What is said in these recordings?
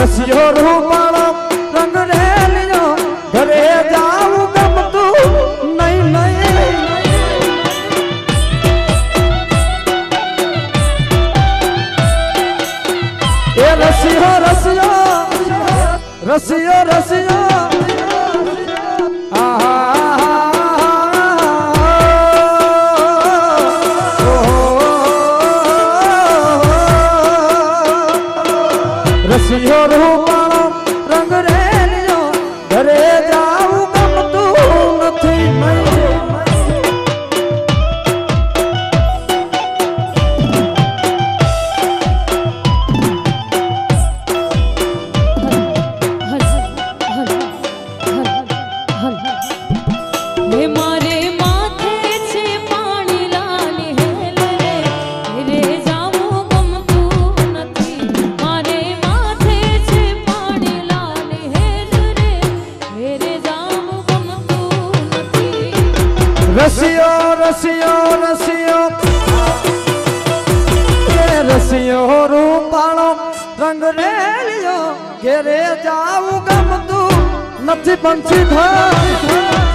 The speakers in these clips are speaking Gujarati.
રસિયો રૂપાળો રંગ રેલ્યો ઘરે જાવું ગમતું નહીં નહીં. એ રસિયો રસિયો રસિયો રસિયો. हाँ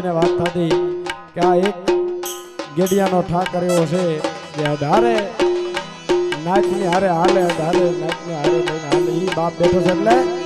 બધાને વાત થતી કે આ એક ગેડિયાનો ઠાકર કર્યો છે જે અધારે નાચની હારે હાલે અધારે નાચની હારે હાલે. એ બાપ બેઠો છે એટલે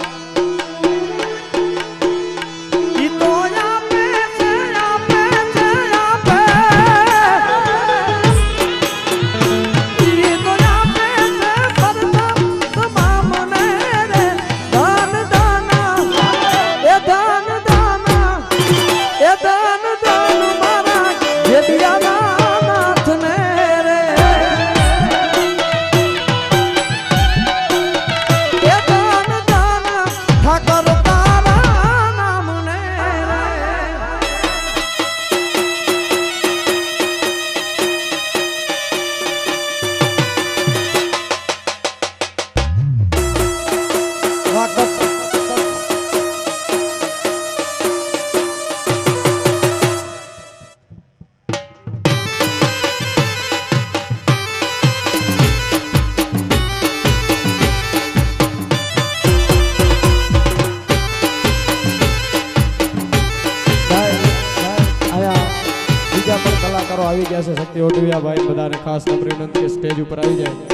ખાસ તમને વિનંતી સ્ટેજ ઉપર આવી જાય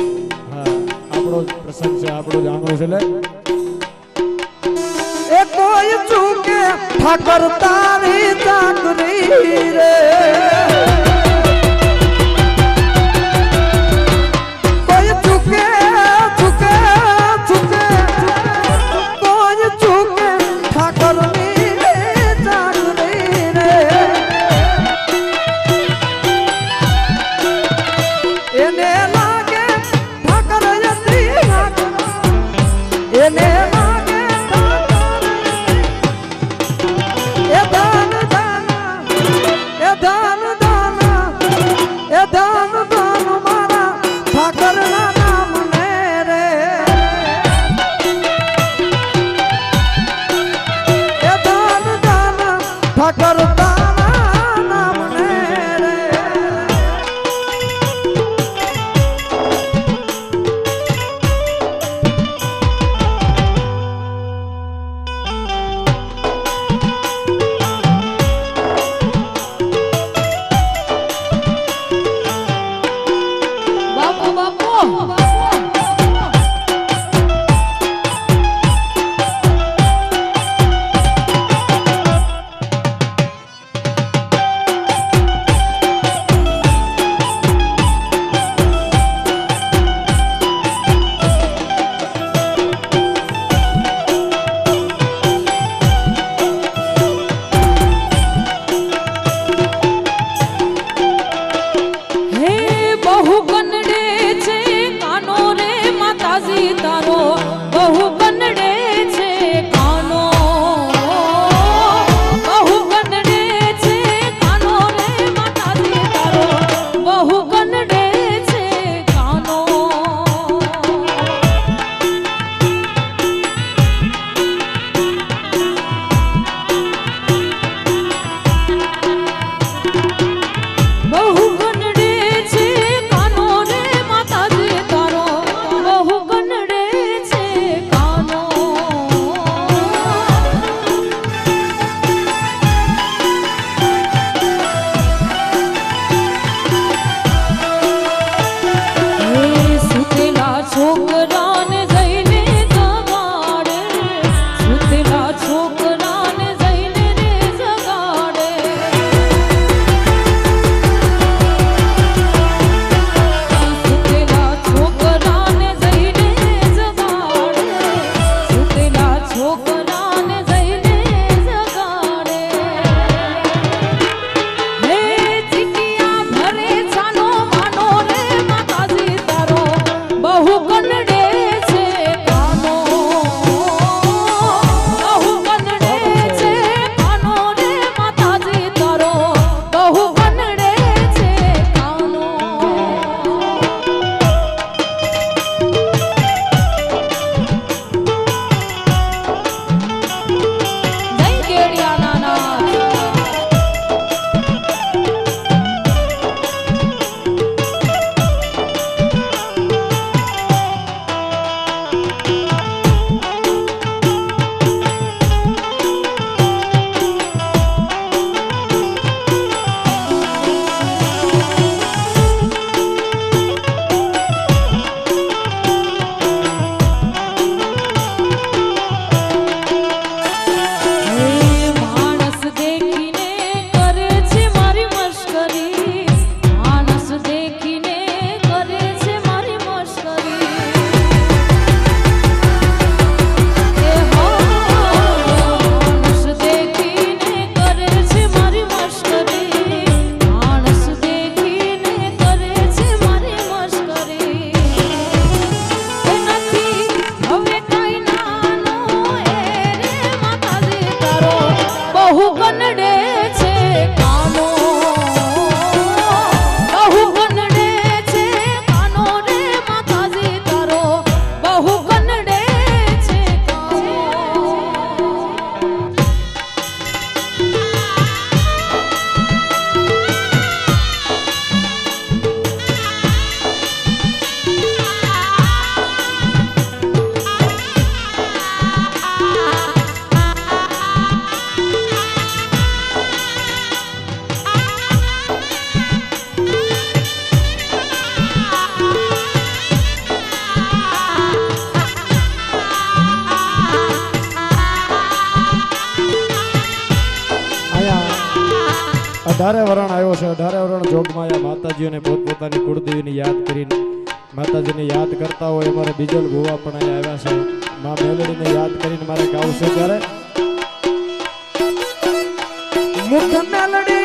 અઢારે વરણ આવ્યો છે. અઢારે વરણ જોગમાયા માતાજીઓને પોતપોતાની કુળદેવીની યાદ કરીને માતાજીને યાદ કરતા હોય અમારે બીજલ ગોવા પણ અહીંયા આવ્યા છે. મા મેલડીને યાદ કરીને મારે ગાવું છે ત્યારે. મુખ મેલડી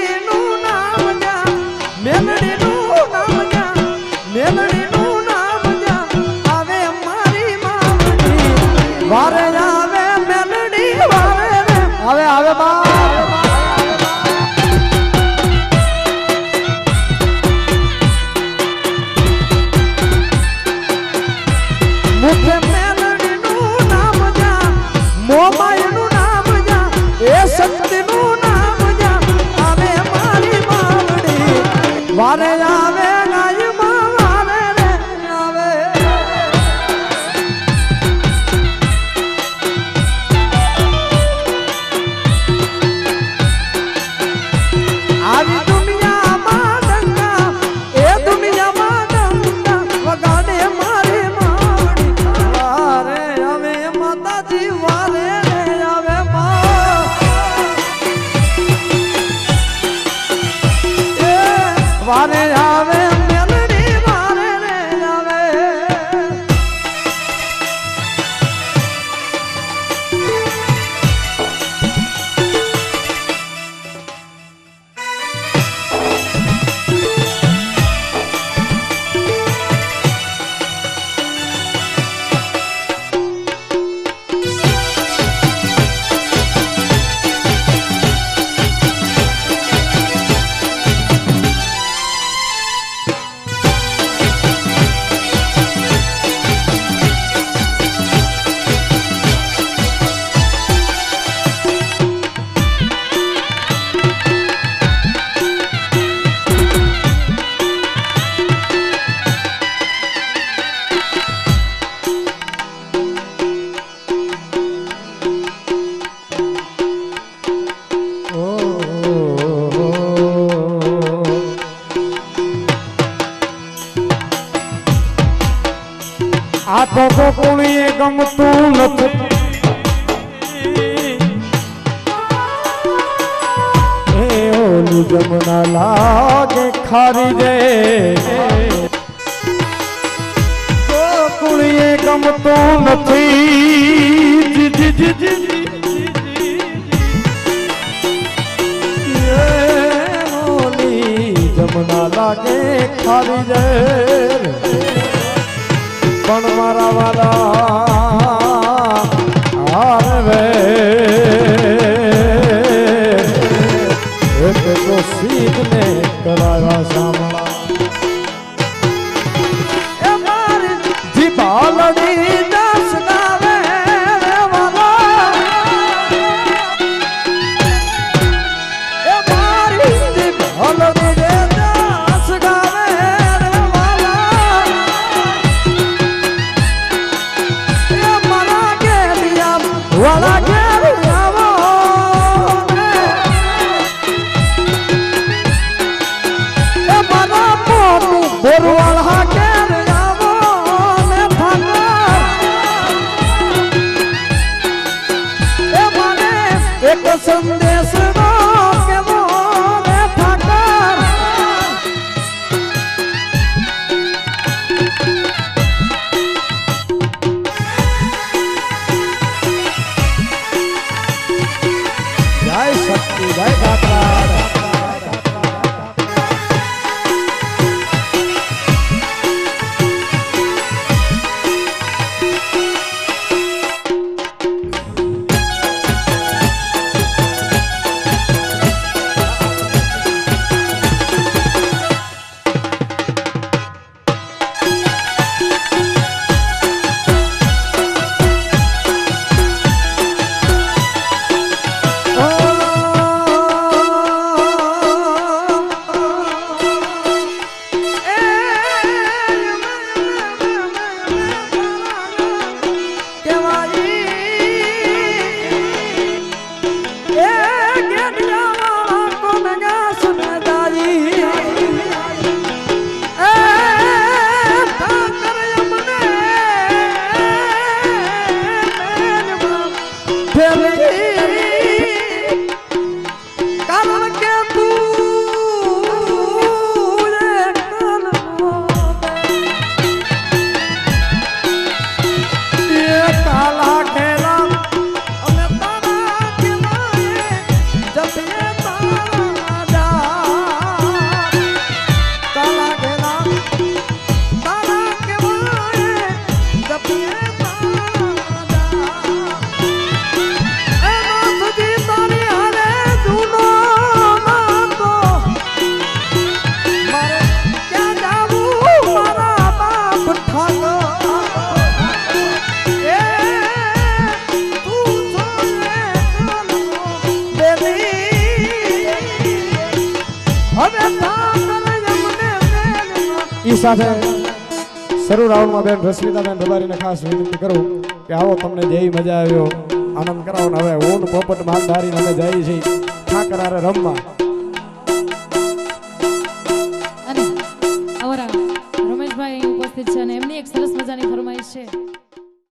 હારી રે ગોકુળીએ ગમતું નથી. જમના લાગે ખારી રે પણ મારા વાલા હારવે એક તો સીધ સાથે શરૂ રાઉન્ડમાં બેન રશ્મિતાબેન રબારીને ખાસ વિનંતી કરું કે આવો તમને જેવી મજા આવ્યો. આનંદ કરાવો ને હવે હું ને પોપટ માલધારી અમે જઈએ છીએ ઠાકરારે રમવા.